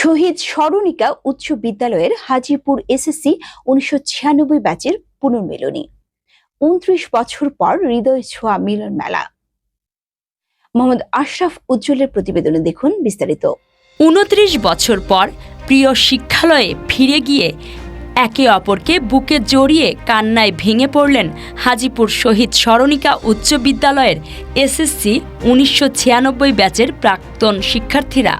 শহীদ স্মরণিকা উচ্চ বিদ্যালয়ের হাজিপুর এসএসসি উনিশশো ছিয়ানব্বই ব্যাচের পুনর্মিলনী। উনত্রিশ বছর পর হৃদয় ছোঁয়া মিলন মেলা। মোহাম্মদ আশরাফ উজ্জ্বলের প্রতিবেদনে দেখুন বিস্তারিত। উনত্রিশ বছর পর প্রিয় শিক্ষালয়ে ফিরে গিয়ে একে অপরকে বুকে জড়িয়ে কান্নায় ভেঙে পড়লেন হাজিপুর শহীদ স্মরণিকা উচ্চ বিদ্যালয়ের এসএসসি উনিশশো ছিয়ানব্বই ব্যাচের প্রাক্তন শিক্ষার্থীরা।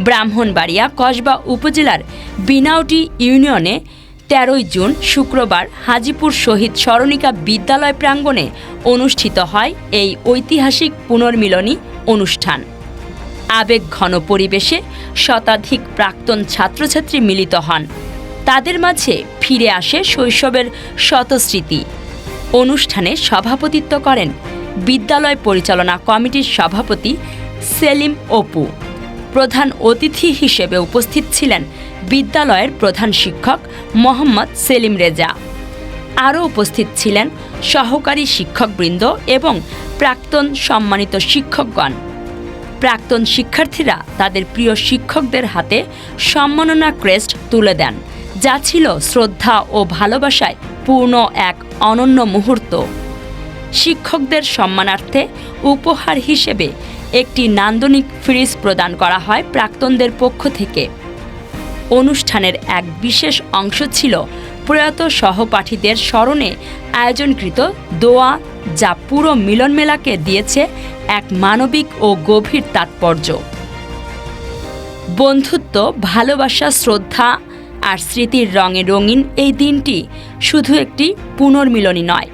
ব্রাহ্মণবাড়িয়া কসবা উপজেলার বিনাউটি ইউনিয়নে তেরোই জুন শুক্রবার হাজিপুর শহীদ স্মরণিকা বিদ্যালয় প্রাঙ্গণে অনুষ্ঠিত হয় এই ঐতিহাসিক পুনর্মিলনী অনুষ্ঠান। আবেগ ঘন পরিবেশে শতাধিক প্রাক্তন ছাত্রছাত্রী মিলিত হন। তাদের মাঝে ফিরে আসে শৈশবের শতস্মৃতি অনুষ্ঠানে সভাপতিত্ব করেন বিদ্যালয় পরিচালনা কমিটির সভাপতি সেলিম অপু। প্রধান অতিথি হিসেবে উপস্থিত ছিলেন বিদ্যালয়ের প্রধান শিক্ষক মোহাম্মদ সেলিম রেজা। আরও উপস্থিত ছিলেন সহকারী শিক্ষকবৃন্দ এবং প্রাক্তন সম্মানিত শিক্ষকগণ। প্রাক্তন শিক্ষার্থীরা তাদের প্রিয় শিক্ষকদের হাতে সম্মাননা ক্রেস্ট তুলে দেন, যা ছিল শ্রদ্ধা ও ভালোবাসায় পূর্ণ এক অনন্য মুহূর্ত। শিক্ষকদের সম্মানার্থে উপহার হিসেবে একটি নান্দনিক ফ্রিজ প্রদান করা হয় প্রাক্তনদের পক্ষ থেকে। অনুষ্ঠানের এক বিশেষ অংশ ছিল প্রয়াত সহপাঠীদের স্মরণে আয়োজনকৃত দোয়া, যা পুরো মিলন মেলাকে দিয়েছে এক মানবিক ও গভীর তাৎপর্য। বন্ধুত্ব, ভালোবাসা, শ্রদ্ধা আর স্মৃতির রঙে রঙিন এই দিনটি শুধু একটি পুনর্মিলনী নয়,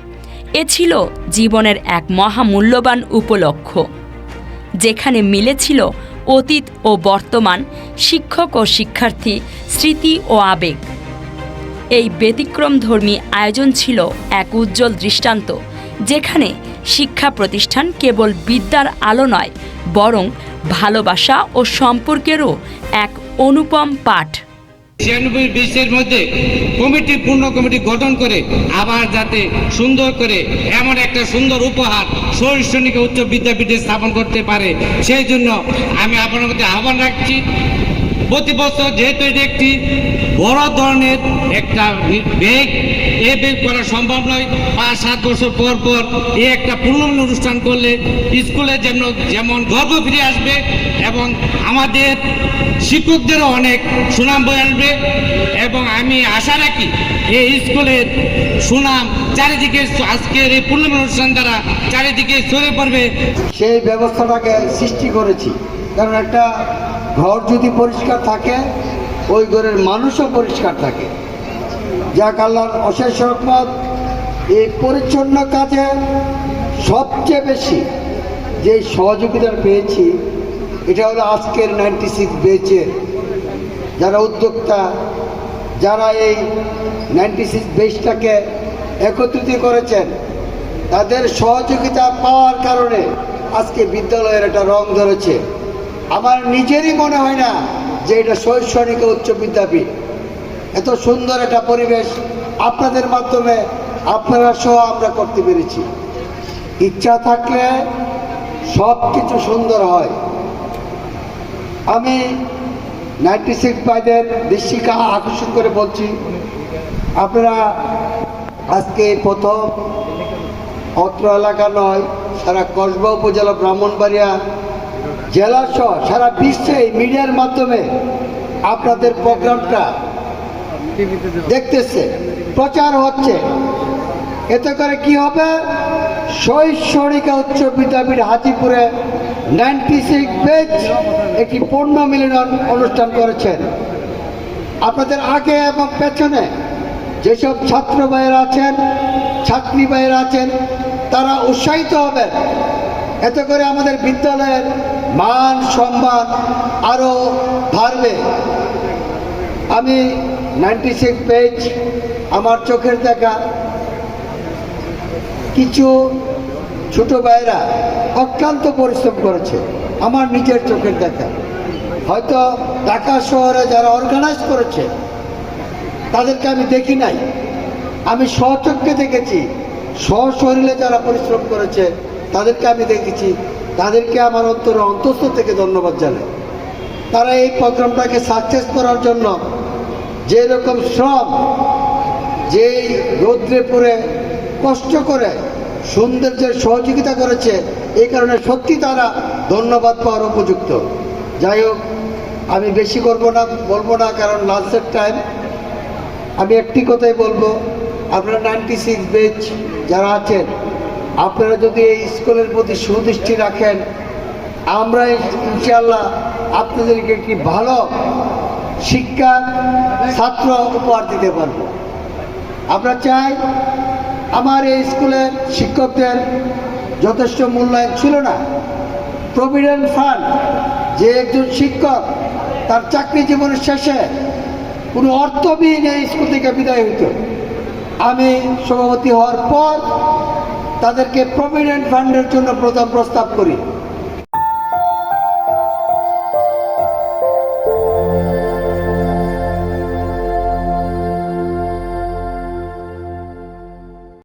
এ ছিল জীবনের এক মহামূল্যবান উপলক্ষ। যেখানে মিলেছিল অতীত ও বর্তমান শিক্ষক ও শিক্ষার্থী স্মৃতি ও আবেগ। এই ব্যতিক্রমধর্মী আয়োজন ছিল এক উজ্জ্বল দৃষ্টান্ত, যেখানে শিক্ষা প্রতিষ্ঠান কেবল বিদ্যার আলো নয়, বরং ভালোবাসা ও সম্পর্কেরও এক অনুপম পাঠ। ছিয়ানব্বই বিশের মধ্যে কমিটি, পূর্ণ কমিটি গঠন করে আবার যাতে সুন্দর করে এমন একটা সুন্দর উপহার শৈক্ষণিক উচ্চ বিদ্যাপীঠে স্থাপন করতে পারে। সেই জন্য আমি আপনার মধ্যে আহ্বান রাখছি। প্রতি বছর যেহেতু এটি একটি বড় ধরনের একটা বেগ এ বেগ করা সম্ভব নয়। পাঁচ, সাত বছর পর পর এই একটা পূর্ণ অনুষ্ঠান করলে স্কুলে যেন, যেমন গর্ব ফিরে আসবে এবং আমাদের শিক্ষকদেরও অনেক সুনাম বয়ে আসবে এবং আমি আশা রাখি এই স্কুলের সুনাম চারিদিকে আজকের এই পূর্ণ অনুষ্ঠান দ্বারা চারিদিকে ছড়িয়ে পড়বে। সেই ব্যবস্থাটাকে সৃষ্টি করেছি। কারণ একটা ঘর যদি পরিষ্কার থাকে, ওই ঘরের মানুষও পরিষ্কার থাকে। যাক আল্লাহর অশেষ রহমত, এই পরিচ্ছন্ন কাজে সবচেয়ে বেশি যে সহযোগিতা পেয়েছি, এটা হলো আজকের নাইনটি সিক্স বেচের যারা উদ্যোক্তা, যারা এই নাইনটি সিক্স বেচটাকে একত্রিত করেছেন, তাদের সহযোগিতা পাওয়ার কারণে আজকে বিদ্যালয়ের একটা রং ধরেছে। আমার নিজেরই মনে হয় না যে এটা শৈক্ষণিক উচ্চ বিদ্যাপীঠ। এত সুন্দর একটা পরিবেশ আপনাদের মাধ্যমে আপনারা সহ আমরা করতে পেরেছি। ইচ্ছা থাকলে সব কিছু সুন্দর হয়। আমি নাইনটি সিক্স বাইদের দৃষ্টিকে আকর্ষণ করে বলছি, আপনারা আজকে প্রথম অত্র এলাকা নয়, সারা কসবা উপজেলা ব্রাহ্মণবাড়িয়া জেলা সহ সারা বিশ্বে এই মিডিয়ার মাধ্যমে আপনাদের প্রোগ্রামটা দেখতেছে, প্রচার হচ্ছে। এতে করে কি হবে? শৈক্ষণিকা উচ্চ বিদ্যাপীঠ হাজিপুরে নাইনটি সিক্স বেচ একটি পূর্ণ মিলন অনুষ্ঠান করেছেন। আপনাদের আগে এবং পেছনে যেসব ছাত্র ভাইয়েরা আছেন, ছাত্রী ভাইয়েরা আছেন, তারা উৎসাহিত হবেন। এতে করে আমাদের বিদ্যালয়ের মান সম্মান আরও বাড়বে। আমি নাইনটি সিক্স পেজ আমার চোখের দেখা। কিছু ছোট ভাইয়েরা অক্লান্ত পরিশ্রম করেছে আমার নিজের চোখের দেখা। হয়তো ঢাকা শহরে যারা অর্গানাইজ করেছে, তাদেরকে আমি দেখি নাই। আমি স্বচক্ষে দেখেছি স্বশরীরে যারা পরিশ্রম করেছে, তাদেরকে আমি দেখেছি। তাদেরকে আমার অন্তর অন্তস্থ থেকে ধন্যবাদ জানাই। তারা এই প্রোগ্রামটাকে সাকসেস করার জন্য যে রকম শ্রম, যেই রৌদ্রে পড়ে কষ্ট করে, সৌন্দর্যের সহযোগিতা করেছে, এই কারণে সত্যি তারা ধন্যবাদ পাওয়ার উপযুক্ত। যাই হোক, আমি বেশি করব না, বলব না, কারণ লাস্টের টাইম আমি একটি কথাই বলব, আপনারা নাইনটি সিক্স বেচ যারা আছেন আপনারা যদি এই স্কুলের প্রতি সুদৃষ্টি রাখেন, আমরা ইনশাল্লাহ আপনাদেরকে একটি ভালো শিক্ষা ছাত্র উপহার দিতে পারব। আমরা চাই আমার এই স্কুলের শিক্ষকদের যথেষ্ট মূল্যায়ন ছিল না। প্রভিডেন্ট ফান্ড যে একজন শিক্ষক, তার চাকরি জীবনের শেষে কোনো অর্থবিহীন এই স্কুল থেকে বিদায় হইত। আমি সভাপতি হওয়ার পর তাদেরকে প্রভিডেন্ট ফান্ডের জন্য প্রথম প্রস্তাব করি।